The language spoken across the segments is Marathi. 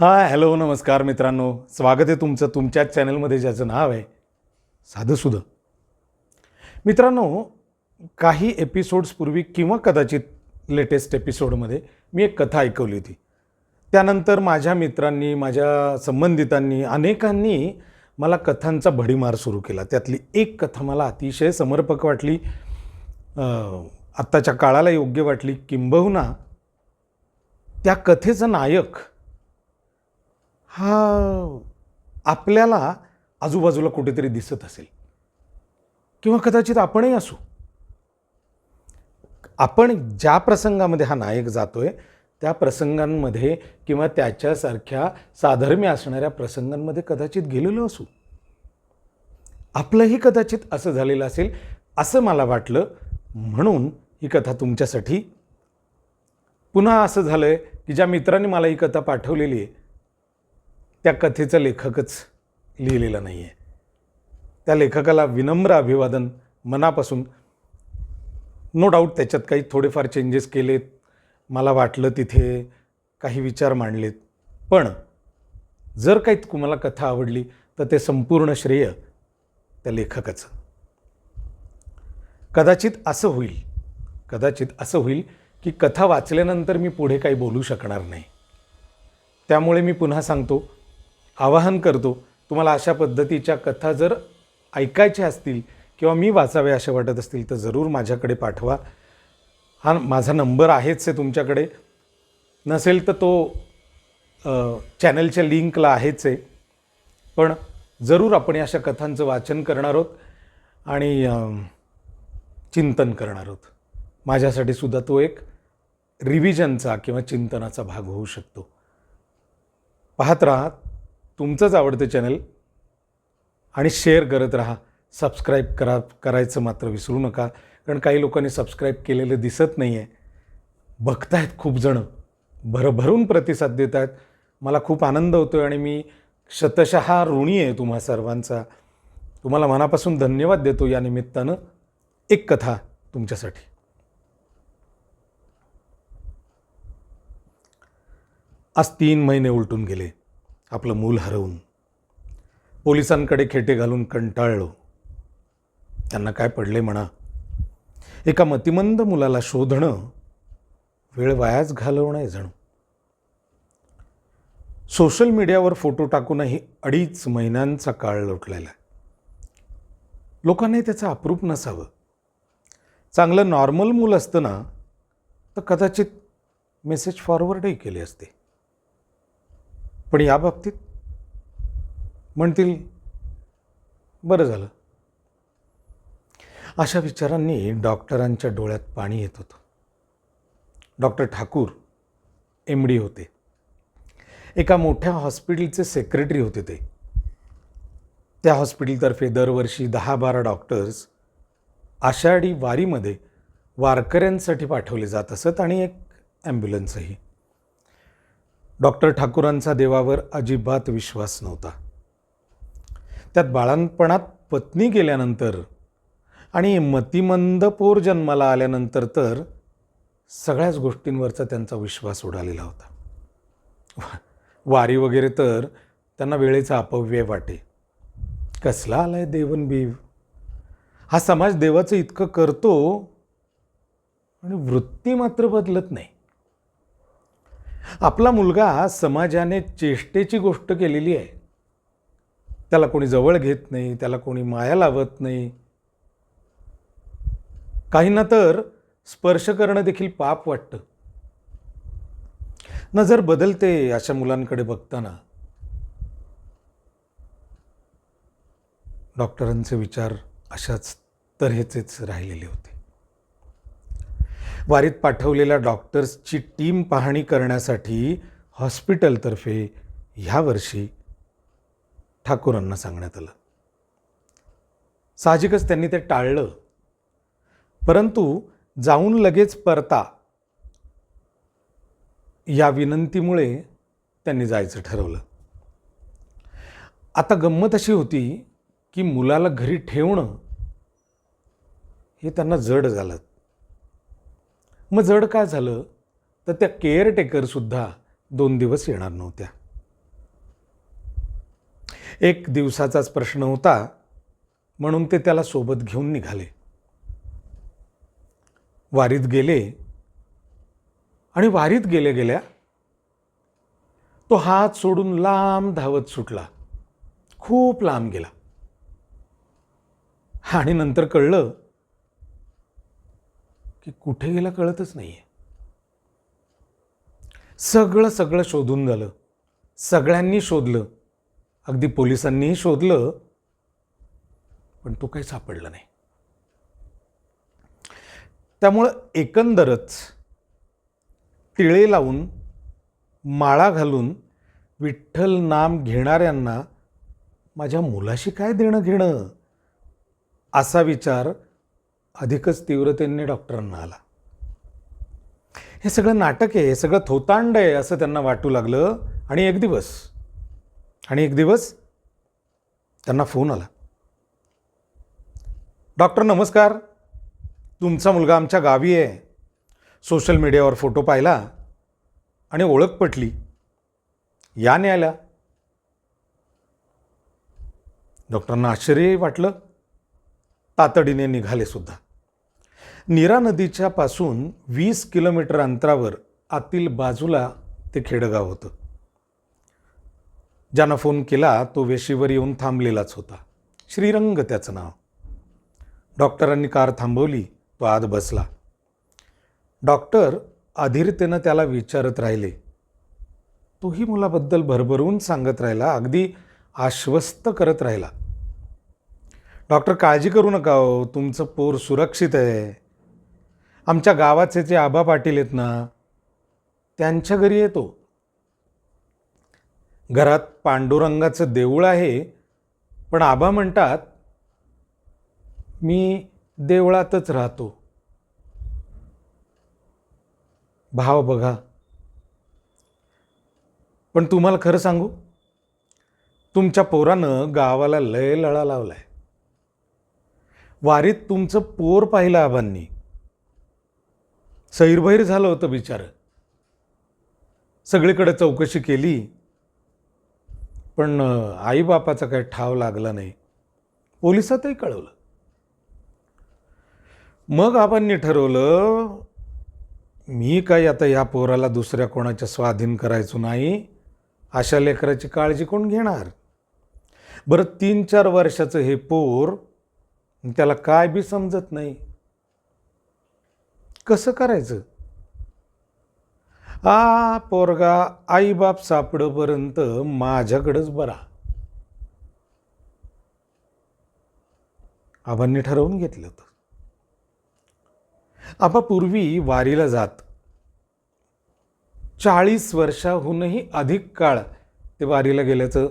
हा हॅलो नमस्कार मित्रांनो. स्वागत आहे तुमचं तुमच्याच चॅनलमध्ये ज्याचं नाव आहे साधंसुधं मित्रांनो काही एपिसोड्सपूर्वी किंवा कदाचित लेटेस्ट एपिसोडमध्ये मी एक कथा ऐकवली होती. त्यानंतर माझ्या मित्रांनी माझ्या संबंधितांनी अनेकांनी मला कथांचा भडीमार सुरू केला. त्यातली एक कथा मला अतिशय समर्पक वाटली. आत्ताच्या काळाला योग्य वाटली. किंबहुना त्या कथेचा नायक हा आपल्याला आजूबाजूला कुठेतरी दिसत असेल. किंवा कदाचित आपणही असू. आपण ज्या प्रसंगामध्ये हा नायक जातोय त्या प्रसंगांमध्ये किंवा त्याच्यासारख्या साधर्म्य असणाऱ्या प्रसंगांमध्ये कदाचित गेलेलो असू. आपलंही कदाचित असं झालेलं असेल असं मला वाटलं. म्हणून ही कथा तुमच्यासाठी पुन्हा असं झालं आहे की ज्या मित्रांनी मला ही कथा पाठवलेली आहे त्या कथेचं लेखकच लिहिलेलं नाही आहे त्या लेखकाला विनम्र अभिवादन मनापासून नो डाऊट त्याच्यात काही थोडेफार चेंजेस केलेत मला वाटलं तिथे काही विचार मांडलेत. पण जर काही तुम्हाला कथा आवडली तर ते संपूर्ण श्रेय त्या लेखकाचं. कदाचित असं होईल कदाचित असं होईल की कथा वाचल्यानंतर मी पुढे काही बोलू शकणार नाही. त्यामुळे मी पुन्हा सांगतो आवाहन करतो तुम्हाला अशा पद्धतीच्या कथा जर ऐकायच्या असतील किंवा मी वाचावे असे वाटत असतील तर जरूर माझ्याकडे पाठवा. हा माझा नंबर आहेच आहे तुमच्याकडे. नसेल तर तो चॅनलच्या लिंकला आहेच आहे. पण जरूर आपण अशा कथांचं वाचन करणार आहोत आणि चिंतन करणार आहोत. माझ्यासाठी सुद्धा तो एक रिव्हिजनचा किंवा चिंतनाचा भाग होऊ शकतो. पाहत राहा तुमचंच आवडतं चॅनल आणि शेअर करत राहा. सबस्क्राईब करा करायचं मात्र विसरू नका. कारण काही लोकांनी सबस्क्राईब केलेलं दिसत नाही आहे बघतायत खूप जणं. भरभरून प्रतिसाद देत आहेत मला खूप आनंद होतो आहे आणि मी शतशः ऋणी आहे तुम्हा सर्वांचा. तुम्हाला मनापासून धन्यवाद देतो या निमित्तानं. एक कथा तुमच्यासाठी. आज तीन महिने उलटून गेले. आपलं मूल हरवून पोलिसांकडे खेटे घालून कंटाळलो. त्यांना काय पडले म्हणा? एका मतिमंद मुलाला शोधणं वेळ वायाच घालवणं आहे जणू. सोशल मीडियावर फोटो टाकूनही अडीच महिन्यांचा काळ लोटलेला लोकांनी त्याचं अप्रूप नसावं. चांगलं नॉर्मल मूल असतं ना तर कदाचित मेसेज फॉरवर्डही केले असते. पण या बाबतीत म्हणतील बरं झालं. अशा विचारांनी डॉक्टरांच्या डोळ्यात पाणी येत होतं. डॉक्टर ठाकूर एम डी होते. एका मोठ्या हॉस्पिटलचे सेक्रेटरी होते ते. त्या हॉस्पिटलतर्फे दरवर्षी दहा बारा डॉक्टर्स आषाढी वारीमध्ये वारकऱ्यांसाठी पाठवले जात असत आणि एक ॲम्ब्युलन्सही. डॉक्टर ठाकूरांचा देवावर अजिबात विश्वास नव्हता. त्यात बाळांपणात पत्नी गेल्यानंतर आणि मतिमंद पोर जन्माला आल्यानंतर तर सगळ्याच गोष्टींवरचा त्यांचा विश्वास उडालेला होता. वारी वगैरे तर त्यांना वेळेचा अपव्यय वाटे. कसला आलाय देवन बीव? हा समाज देवाचं इतकं करतो आणि वृत्ती मात्र बदलत नाही. आपला मुलगा समाजाने चेष्टेची गोष्ट केलेली आहे. त्याला कोणी जवळ घेत नाही त्याला कोणी माया लावत नाही. काहींना तर स्पर्श करणं देखील पाप वाटतं. नजर बदलते अशा मुलांकडे बघताना. डॉक्टरांचे विचार अशाच तऱ्हेचेच राहिलेले होते. वारीत पाठवलेल्या डॉक्टर्सची टीम पाहणी करण्यासाठी हॉस्पिटलतर्फे ह्या वर्षी ठाकूरांना सांगण्यात आलं. साहजिकच त्यांनी ते टाळलं. परंतु जाऊन लगेच परता या विनंतीमुळे त्यांनी जायचं ठरवलं. आता गंमत अशी होती की मुलाला घरी ठेवणं हे त्यांना जड झालं. मग जड काय झालं? तर त्या केअरटेकरसुद्धा दोन दिवस येणार नव्हत्या. एक दिवसाचाच प्रश्न होता म्हणून ते त्याला सोबत घेऊन निघाले. वारीत गेले आणि वारीत गेल्या गेल्या तो हात सोडून लांब धावत सुटला. खूप लांब गेला. आणि नंतर कळलं की कुठे गेला कळतच नाहीये. सगळं सगळं शोधून झालं. सगळ्यांनी शोधलं. अगदी पोलिसांनीही शोधलं. पण तो काही सापडला नाही. त्यामुळं एकंदरच टिळे लावून माळा घालून विठ्ठल नाम घेणाऱ्यांना माझ्या मुलाशी काय देणं घेणं असा विचार अधिकच तीव्रतेने डॉक्टरांना आला. हे सगळं नाटक आहे हे सगळं थोतांड आहे असं त्यांना वाटू लागलं आणि एक दिवस आणि एक दिवस त्यांना फोन आला. डॉक्टर नमस्कार तुमचा मुलगा आमच्या गावी आहे. सोशल मीडियावर फोटो पाहिला आणि ओळख पटली. या न्यायाला. डॉक्टरांना आश्चर्य वाटलं. तातडीने निघाले सुद्धा. नीरा नदीच्या पासून वीस किलोमीटर अंतरावर आतील बाजूला ते खेडगाव होतं. ज्यानं फोन केला तो वेशीवर येऊन थांबलेलाच होता. श्रीरंग त्याचं नाव. डॉक्टरांनी कार थांबवली तो आत बसला. डॉक्टर अधीरतेनं त्याला विचारत राहिले. तोही मुलाबद्दल भरभरून सांगत राहिला अगदी आश्वस्त करत राहिला. डॉक्टर काळजी करू नका हो. तुमचं पोर सुरक्षित आहे. आमच्या गावाचे जे आबा पाटील आहेत ना त्यांच्या घरी येतो. घरात पांडुरंगाचं देऊळ आहे पण आबा म्हणतात मी देवळातच राहतो. भाव बघा. पण तुम्हाला खरं सांगू तुमच्या पोरानं गावाला लय लळा लावलाय. वारीत तुमचं पोर पाहिलं आबांनी. सैरभैर झालं होतं बिचारं. सगळीकडे चौकशी केली. पण आईबापाचा काही ठाव लागला नाही. पोलिसातही कळवलं. मग आबांनी ठरवलं मी काही आता या पोराला दुसऱ्या कोणाच्या स्वाधीन करायचो नाही. अशा लेकराची काळजी कोण घेणार? बरं तीन चार वर्षाचं हे पोर त्याला काय बी समजत नाही. कसं करायचं? आ पोरगा आईबाप सापडपर्यंत माझ्याकडंच बरा. आबांनी ठरवून घेतलं होतं. आबा पूर्वी वारीला जात. चाळीस वर्षाहूनही अधिक काळ ते वारीला गेल्याचं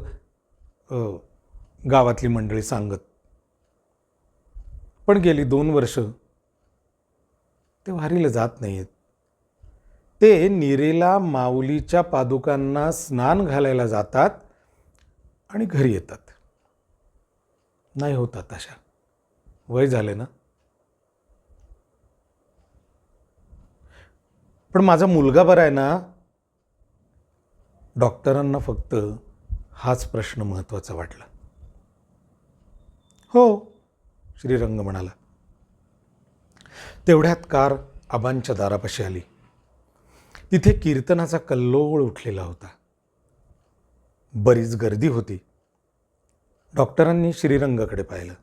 गावातली मंडळी सांगत. पण गेली दोन वर्ष ते वारीला जात नाहीत ते निरेला माऊलीच्या पादुकांना स्नान घालायला जातात आणि घरी येतात. नाही होतात अशा. वय झाले ना? पण माझा मुलगा बरा आहे ना? डॉक्टरांना फक्त हाच प्रश्न महत्त्वाचा वाटला. हो. श्रीरंग म्हणाला. तेवढ्यात कार आबांच्या दारापाशी आली. तिथे कीर्तनाचा कल्लोळ उठलेला होता. बरीच गर्दी होती. डॉक्टरांनी श्रीरंगाकडे पाहिलं.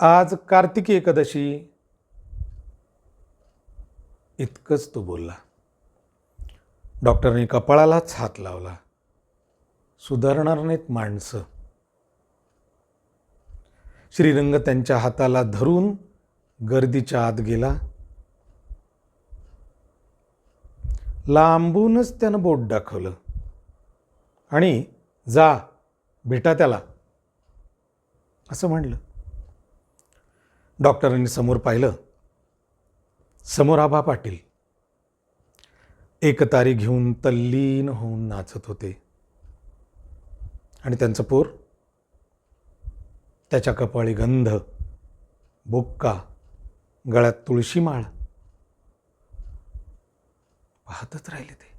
आज कार्तिकी एकादशी. इतकंच तो बोलला. डॉक्टरने कपाळालाच हात लावला. सुधारणार नाहीत माणसं. श्रीरंग त्यांच्या हाताला धरून गर्दीच्या आत गेला. लांबूनच त्यानं बोट दाखवलं. आणि जा भेटा त्याला. असं म्हणलं. डॉक्टरांनी समोर पाहिलं. समोर आबा पाटील. एकतारी घेऊन तल्लीन होऊन नाचत होते. आणि त्यांचं पोर त्याच्या कपाळी गंध बुक्का गळ्यात तुळशी माळ. पाहतच राहिले ते.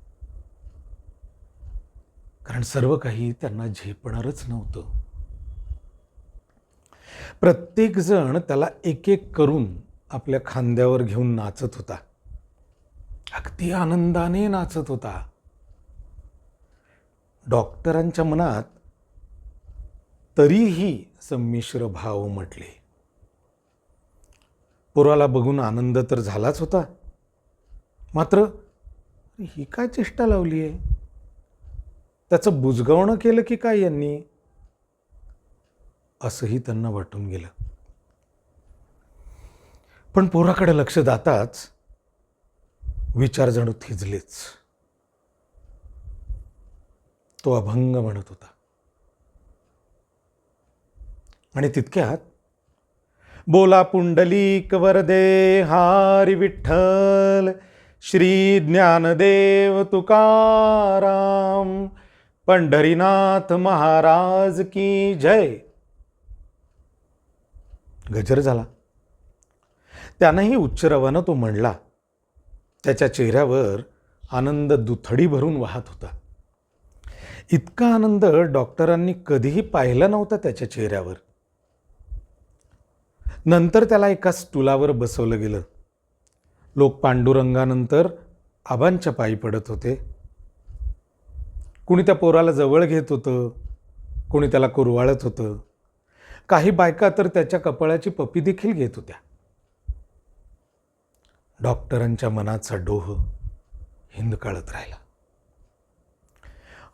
कारण कारण सर्व काही त्यांना झेपणारच नव्हतं. प्रत्येकजण त्याला एक एक करून आपल्या खांद्यावर घेऊन नाचत होता. अगदी आनंदाने नाचत होता. डॉक्टरांच्या मनात तरीही संमिश्र भाव म्हटले. पोराला बघून आनंद तर झालाच होता. मात्र ही काय चेष्टा लावली आहे? त्याचं बुजगावणं केलं की काय यांनी? असंही त्यांना वाटून गेलं. पण पोराकडे लक्ष जाताच विचार जणू थिजलेच. तो अभंग म्हणत होता. आणि तितक्यात बोला पुंडलीक वरदे हारी विठ्ठल श्री ज्ञानदेव तुकाराम पंढरीनाथ महाराज की जय. गजर झाला. त्यानंही उच्चरवानं तो म्हणला त्याच्या चेहऱ्यावर आनंद दुथडी भरून वाहत होता. इतका आनंद डॉक्टरांनी कधीही पाहिला नव्हता त्याच्या चेहऱ्यावर. नंतर त्याला एका स्टुलावर बसवलं गेलं. लोक पांडुरंगानंतर आबांच्या पायी पडत होते. कुणी त्या पोराला जवळ घेत होतं कुणी त्याला कुरवाळत होतं. काही बायका तर त्याच्या कपाळाची पपी देखील घेत होत्या. डॉक्टरांच्या मनाचा डोह हिंदकाळत राहिला.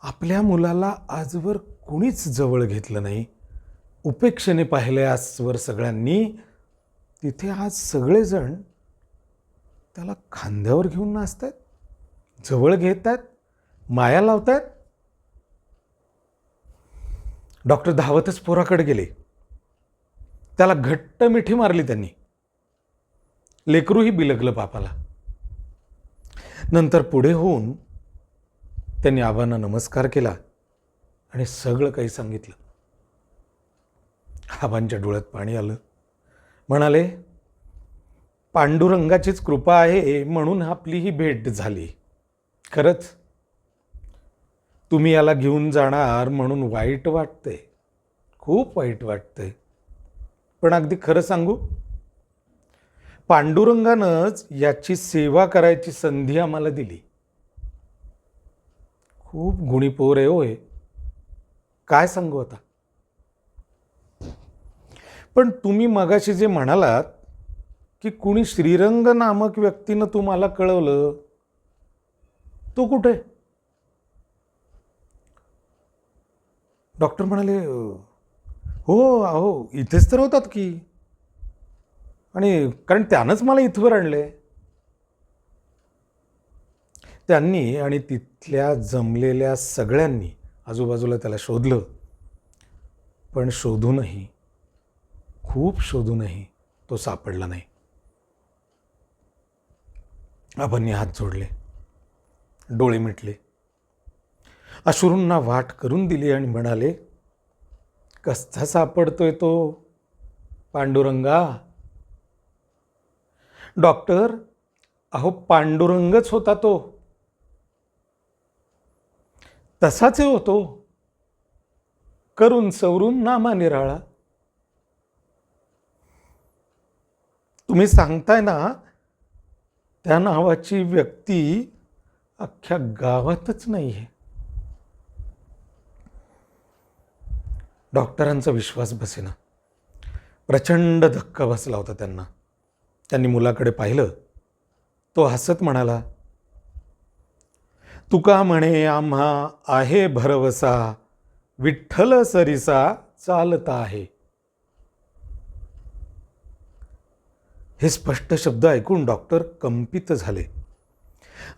आपल्या मुलाला आजवर कुणीच जवळ घेतलं नाही. उपेक्षेने पाहिले आजवर सगळ्यांनी तिथे आज सगळेजण त्याला खांद्यावर घेऊन नाचतात जवळ घेत आहेत माया लावतायत. डॉक्टर धावतच पोराकडे गेले. त्याला घट्ट मिठी मारली त्यांनी. लेकरूही बिलगलं पापाला. नंतर पुढे होऊन त्यांनी आबांना नमस्कार केला आणि सगळं काही सांगितलं. आबांच्या डोळ्यात पाणी आलं. म्हणाले पांडुरंगाचीच कृपा आहे म्हणून आपली ही भेट झाली. खरंच तुम्ही याला घेऊन जाणार म्हणून वाईट वाटतंय. खूप वाईट वाटतंय. पण अगदी खरं सांगू पांडुरंगानंच याची सेवा करायची संधी आम्हाला दिली. खूप गुणी पोर आहे होय. काय सांगू आता? पण तुम्ही मगाशी जे म्हणालात की कुणी श्रीरंग नामक व्यक्तीनं तुम्हाला कळवलं तो कुठे? डॉक्टर म्हणाले हो अहो इथेच तर होतात की. आणि कारण त्यानंच मला इथवर आणले. त्यांनी आणि तिथल्या जमलेल्या सगळ्यांनी आजूबाजूला त्याला शोधलं पण शोधूनही खूप शोधूनही तो सापडला नाही. आबांनी हात जोडले. डोळे मिटले. अश्रूंना वाट करून दिली आणि म्हणाले कसा सापडतोय तो पांडुरंगा. डॉक्टर अहो पांडुरंगच होता तो. तसाच होतो करून सवरून नामा निराळा. तुम्ही सांगताय ना त्या नावाची व्यक्ती अख्ख्या गावातच नाही आहे डॉक्टरांचा विश्वास बसेना. प्रचंड धक्का बसला होता त्यांना. त्यांनी मुलाकडे पाहिलं. तो हसत म्हणाला तुका म्हणे आम्हा आहे भरवसा विठ्ठल सरिसा चालता आहे. हे स्पष्ट शब्द ऐकून डॉक्टर कंपित झाले.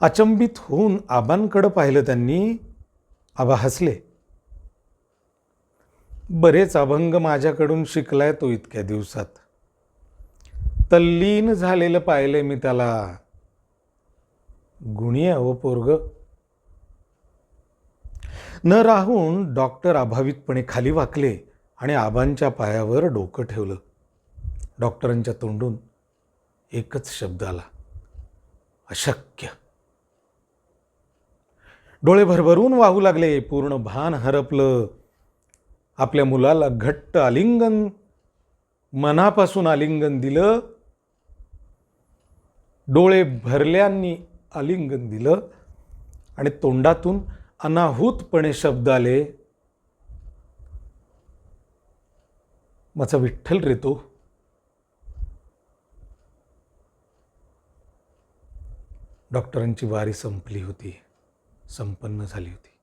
अचंबित होऊन आबांकडं पाहिलं त्यांनी आबा हसले. बरेच अभंग माझ्याकडून शिकलाय तो इतक्या दिवसात. तल्लीन झालेलं पाहिलंय मी त्याला. गुणी आहे हो पोरग. न राहून डॉक्टर अभावितपणे खाली वाकले आणि आबांच्या पायावर डोकं ठेवलं. डॉक्टरांच्या तोंडून एकच शब्द आला अशक्य. डोळे भरभरून वाहू लागले पूर्ण भान हरपलं. आपल्या मुलाला घट्ट आलिंगन मनापासून आलिंगन दिलं. डोळे भरल्यांनी आलिंगन दिलं. आणि तोंडातून अनाहूतपणे शब्द आले. माझा विठ्ठल रे तो डॉक्टरांची वारी संपली होती. संपन्न झाली होती.